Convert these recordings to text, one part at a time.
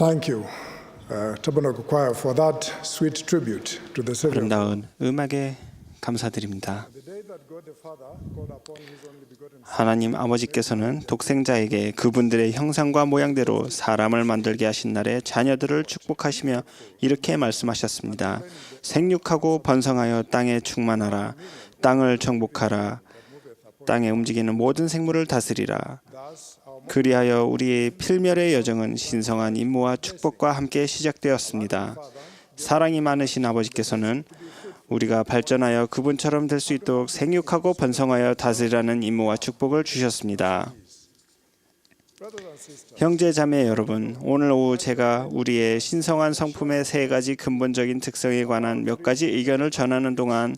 Thank you, uh. 아름다운 음악에 감사드립니다. 하나님 아버지께서는 독생자에게 그분들의 형상과 모양대로 사람을 만들게 하신 날에 자녀들을 축복하시며 이렇게 말씀하셨습니다. 생육하고 번성하여 땅에 충만하라. 땅을 정복하라. 땅에 움직이는 모든 생물을 다스리라. 그리하여 우리의 필멸의 여정은 신성한 임무와 축복과 함께 시작되었습니다. 사랑이 많으신 아버지께서는 우리가 발전하여 그분처럼 될 수 있도록 생육하고 번성하여 다스리라는 임무와 축복을 주셨습니다. 형제 자매 여러분, 오늘 오후 제가 우리의 신성한 성품의 세 가지 근본적인 특성에 관한 몇 가지 의견을 전하는 동안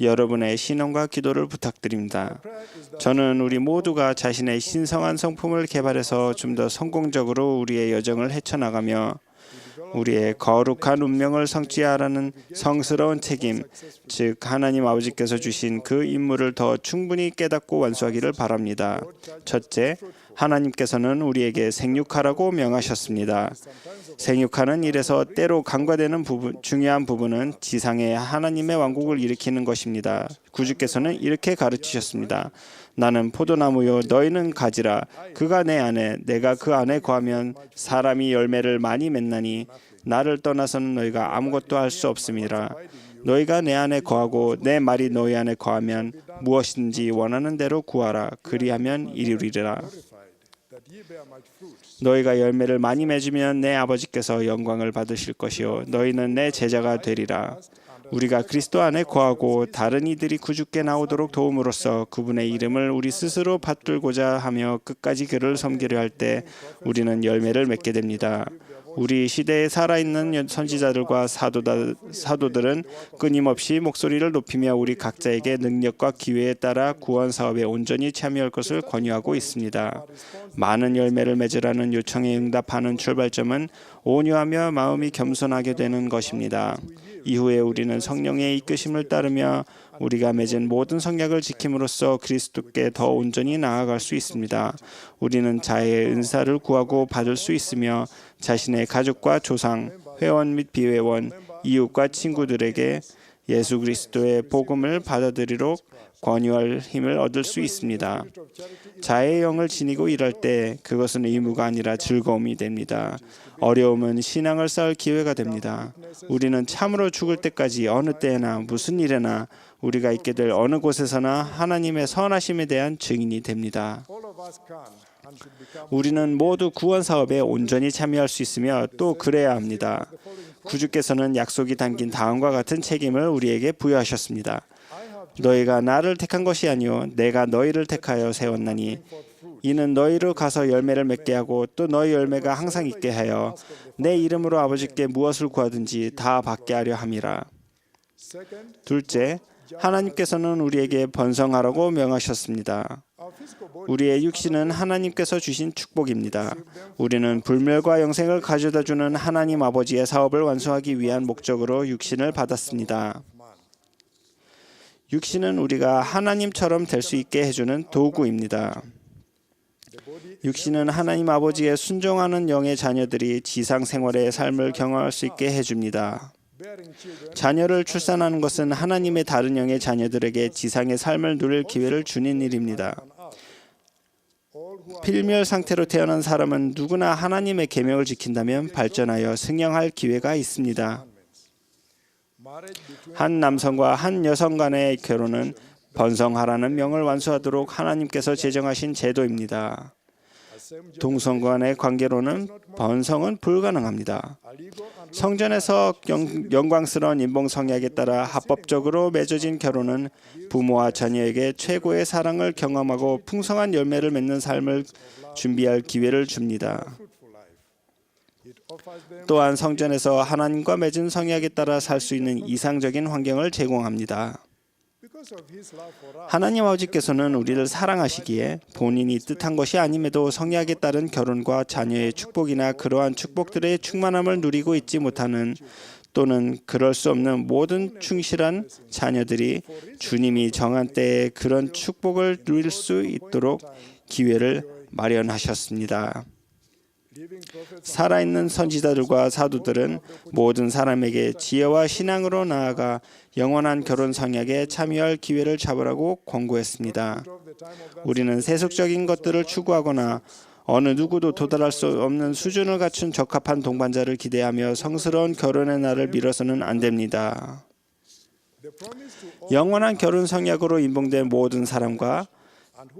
여러분의 신앙과 기도를 부탁드립니다. 저는 우리 모두가 자신의 신성한 성품을 개발해서 좀 더 성공적으로 우리의 여정을 헤쳐나가며 우리의 거룩한 운명을 성취하라는 성스러운 책임, 즉 하나님 아버지께서 주신 그 임무를 더 충분히 깨닫고 완수하기를 바랍니다. 첫째, 하나님께서는 우리에게 생육하라고 명하셨습니다. 생육하는 일에서 때로 간과되는 부분, 중요한 부분은 지상에 하나님의 왕국을 일으키는 것입니다. 구주께서는 이렇게 가르치셨습니다. 나는 포도나무요 너희는 가지라 그가 내 안에 내가 그 안에 거하면 사람이 열매를 많이 맺나니 나를 떠나서는 너희가 아무것도 할 수 없음이라 너희가 내 안에 거하고 내 말이 너희 안에 거하면 무엇인지 원하는 대로 구하라 그리하면 이루리라 너희가 열매를 많이 맺으면 내 아버지께서 영광을 받으실 것이요 너희는 내 제자가 되리라 우리가 그리스도 안에 거하고 다른 이들이 구주께 나오도록 도움으로써 그분의 이름을 우리 스스로 받들고자 하며 끝까지 그를 섬기려 할 때 우리는 열매를 맺게 됩니다. 우리 시대에 살아있는 선지자들과 사도들은 끊임없이 목소리를 높이며 우리 각자에게 능력과 기회에 따라 구원 사업에 온전히 참여할 것을 권유하고 있습니다. 많은 열매를 맺으라는 요청에 응답하는 출발점은 온유하며 마음이 겸손하게 되는 것입니다. 이후에 우리는 성령의 이끄심을 따르며 우리가 맺은 모든 성약을 지킴으로써 그리스도께 더 온전히 나아갈 수 있습니다. 우리는 자의 은사를 구하고 받을 수 있으며 자신의 가족과 조상, 회원 및 비회원, 이웃과 친구들에게 예수 그리스도의 복음을 받아들이도록 권유할 힘을 얻을 수 있습니다. 자의 영을 지니고 일할 때 그것은 의무가 아니라 즐거움이 됩니다. 어려움은 신앙을 쌓을 기회가 됩니다. 우리는 참으로 죽을 때까지 어느 때나 무슨 일에나 우리가 있게 될 어느 곳에서나 하나님의 선하심에 대한 증인이 됩니다. 우리는 모두 구원 사업에 온전히 참여할 수 있으며 또 그래야 합니다. 구주께서는 약속이 담긴 다음과 같은 책임을 우리에게 부여하셨습니다. 너희가 나를 택한 것이 아니요 내가 너희를 택하여 세웠나니 이는 너희로 가서 열매를 맺게 하고 또 너희 열매가 항상 있게 하여 내 이름으로 아버지께 무엇을 구하든지 다 받게 하려 함이라. 둘째, 하나님께서는 우리에게 번성하라고 명하셨습니다. 우리의 육신은 하나님께서 주신 축복입니다. 우리는 불멸과 영생을 가져다 주는 하나님 아버지의 사업을 완수하기 위한 목적으로 육신을 받았습니다. 육신은 우리가 하나님처럼 될 수 있게 해주는 도구입니다. 육신은 하나님 아버지의 순종하는 영의 자녀들이 지상 생활의 삶을 경험할 수 있게 해줍니다. 자녀를 출산하는 것은 하나님의 다른 영의 자녀들에게 지상의 삶을 누릴 기회를 주는 일입니다. 필멸 상태로 태어난 사람은 누구나 하나님의 계명을 지킨다면 발전하여 승령할 기회가 있습니다. 한 남성과 한 여성 간의 결혼은 번성하라는 명을 완수하도록 하나님께서 제정하신 제도입니다. 동성 간의 관계로는 번성은 불가능합니다. 성전에서 영, 영광스러운 인봉 성약에 따라 합법적으로 맺어진 결혼은 부모와 자녀에게 최고의 사랑을 경험하고 풍성한 열매를 맺는 삶을 준비할 기회를 줍니다. 또한 성전에서 하나님과 맺은 성약에 따라 살 수 있는 이상적인 환경을 제공합니다. 하나님 아버지께서는 우리를 사랑하시기에 본인이 뜻한 것이 아님에도 성약에 따른 결혼과 자녀의 축복이나 그러한 축복들의 충만함을 누리고 있지 못하는 또는 그럴 수 없는 모든 충실한 자녀들이 주님이 정한 때에 그런 축복을 누릴 수 있도록 기회를 마련하셨습니다. 살아있는 선지자들과 사도들은 모든 사람에게 지혜와 신앙으로 나아가 영원한 결혼 성약에 참여할 기회를 잡으라고 권고했습니다. 우리는 세속적인 것들을 추구하거나 어느 누구도 도달할 수 없는 수준을 갖춘 적합한 동반자를 기대하며 성스러운 결혼의 날을 미뤄서는 안 됩니다. 영원한 결혼 성약으로 인봉된 모든 사람과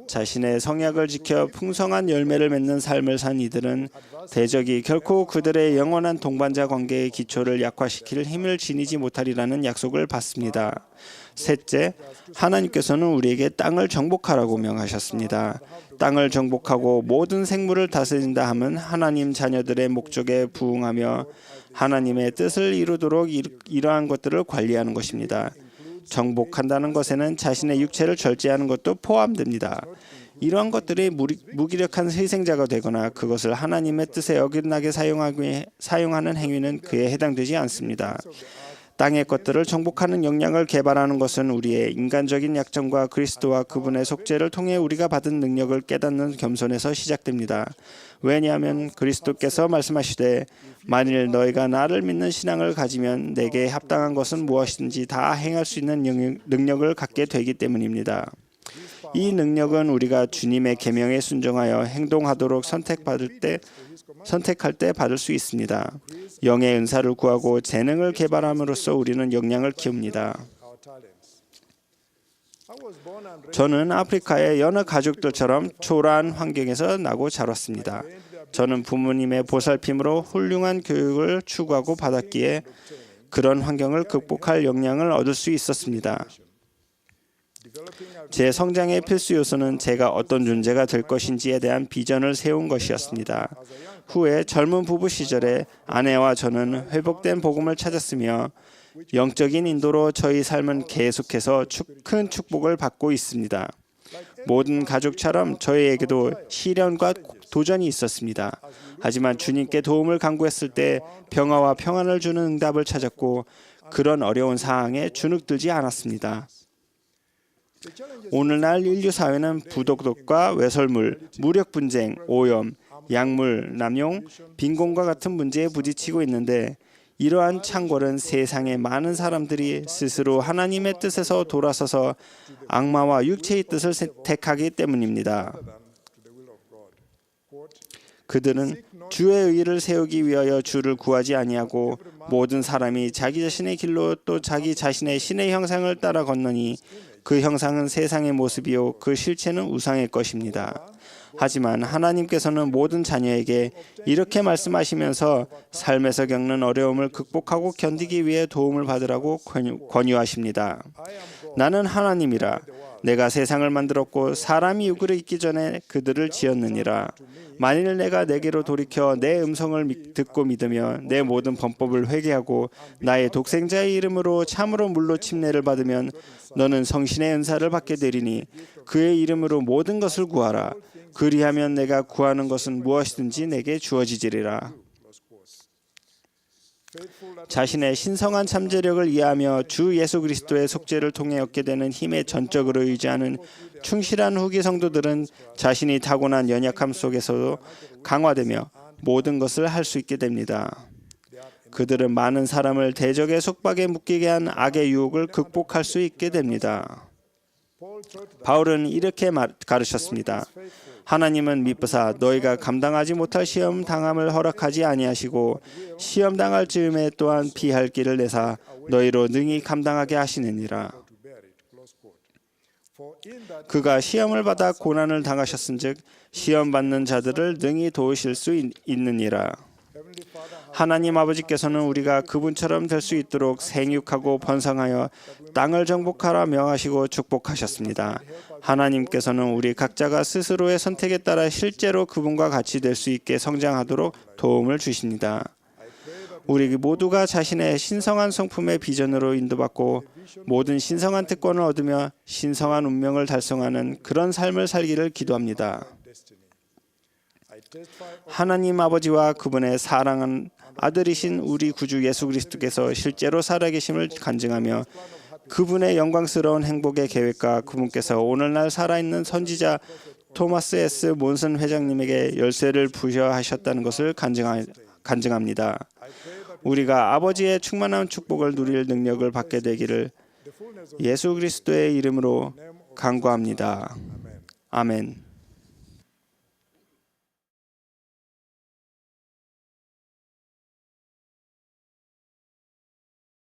자신의 성약을 지켜 풍성한 열매를 맺는 삶을 산 이들은 대적이 결코 그들의 영원한 동반자 관계의 기초를 약화시킬 힘을 지니지 못하리라는 약속을 받습니다. 셋째, 하나님께서는 우리에게 땅을 정복하라고 명하셨습니다. 땅을 정복하고 모든 생물을 다스린다 함은 하나님 자녀들의 목적에 부응하며 하나님의 뜻을 이루도록 이- 이러한 것들을 관리하는 것입니다. 정복한다는 것에는 자신의 육체를 절제하는 것도 포함됩니다. 이러한 것들이 무기력한 희생자가 되거나 그것을 하나님의 뜻에 어긋나게 사용하는 행위는 그에 해당되지 않습니다. 땅의 것들을 정복하는 역량을 개발하는 것은 우리의 인간적인 약점과 그리스도와 그분의 속죄를 통해 우리가 받은 능력을 깨닫는 겸손에서 시작됩니다. 왜냐하면 그리스도께서 말씀하시되 만일 너희가 나를 믿는 신앙을 가지면 내게 합당한 것은 무엇이든지 다 행할 수 있는 능력을 갖게 되기 때문입니다. 이 능력은 우리가 주님의 계명에 순종하여 행동하도록 선택받을 때 선택할 때 받을 수 있습니다. 영의 은사를 구하고 재능을 개발함으로써 우리는 역량을 키웁니다. 저는 아프리카의 여느 가족들처럼 초라한 환경에서 나고 자랐습니다. 저는 부모님의 보살핌으로 훌륭한 교육을 추구하고 받았기에 그런 환경을 극복할 역량을 얻을 수 있었습니다. 제 성장의 필수 요소는 제가 어떤 존재가 될 것인지에 대한 비전을 세운 것이었습니다. 후에 젊은 부부 시절에 아내와 저는 회복된 복음을 찾았으며 영적인 인도로 저희 삶은 계속해서 축- 큰 축복을 받고 있습니다. 모든 가족처럼 저희에게도 시련과 도전이 있었습니다. 하지만 주님께 도움을 간구했을 때 평화와 평안을 주는 응답을 찾았고 그런 어려운 상황에 주눅들지 않았습니다. 오늘날 인류 사회는 부도덕과 외설물, 무력 분쟁, 오염, 약물 남용, 빈곤과 같은 문제에 부딪히고 있는데 이러한 창궐은 세상의 많은 사람들이 스스로 하나님의 뜻에서 돌아서서 악마와 육체의 뜻을 택하기 때문입니다. 그들은 주의 의를 세우기 위하여 주를 구하지 아니하고 모든 사람이 자기 자신의 길로 또 자기 자신의 신의 형상을 따라 걷느니 그 형상은 세상의 모습이요 그 실체는 우상의 것입니다. 하지만 하나님께서는 모든 자녀에게 이렇게 말씀하시면서 삶에서 겪는 어려움을 극복하고 견디기 위해 도움을 받으라고 권유- 권유하십니다. 나는 하나님이라 내가 세상을 만들었고 사람이 육을 있기 전에 그들을 지었느니라. 만일 내가 내게로 돌이켜 내 음성을 믿- 듣고 믿으며 내 모든 범법을 회개하고 나의 독생자의 이름으로 참으로 물로 침례를 받으면 너는 성신의 은사를 받게 되리니 그의 이름으로 모든 것을 구하라. 그리하면 내가 구하는 것은 무엇이든지 내게 주어지리라. 자신의 신성한 잠재력을 이해하며 주 예수 그리스도의 속죄를 통해 얻게 되는 힘에 전적으로 의지하는 충실한 후기 성도들은 자신이 타고난 연약함 속에서도 강화되며 모든 것을 할 수 있게 됩니다. 그들은 많은 사람을 대적의 속박에 묶이게 한 악의 유혹을 극복할 수 있게 됩니다. 바울은 이렇게 말, 가르쳤습니다. 하나님은 미쁘사 너희가 감당하지 못할 시험 당함을 허락하지 아니하시고 시험 당할 즈음에 또한 피할 길을 내사 너희로 능히 감당하게 하시느니라. 그가 시험을 받아 고난을 당하셨은즉 시험 받는 자들을 능히 도우실 수 있, 있느니라. 하나님 아버지께서는 우리가 그분처럼 될 수 있도록 생육하고 번성하여 땅을 정복하라 명하시고 축복하셨습니다. 하나님께서는 우리 각자가 스스로의 선택에 따라 실제로 그분과 같이 될 수 있게 성장하도록 도움을 주십니다. 우리 모두가 자신의 신성한 성품의 비전으로 인도받고 모든 신성한 특권을 얻으며 신성한 운명을 달성하는 그런 삶을 살기를 기도합니다. 하나님 아버지와 그분의 사랑한 아들이신 우리 구주 예수 그리스도께서 실제로 살아계심을 간증하며 그분의 영광스러운 행복의 계획과 그분께서 오늘날 살아있는 선지자 토마스 S. 몬슨 회장님에게 열쇠를 부여하셨다는 것을 간증하, 간증합니다. 우리가 아버지의 충만한 축복을 누릴 능력을 받게 되기를 예수 그리스도의 이름으로 간구합니다. 아멘.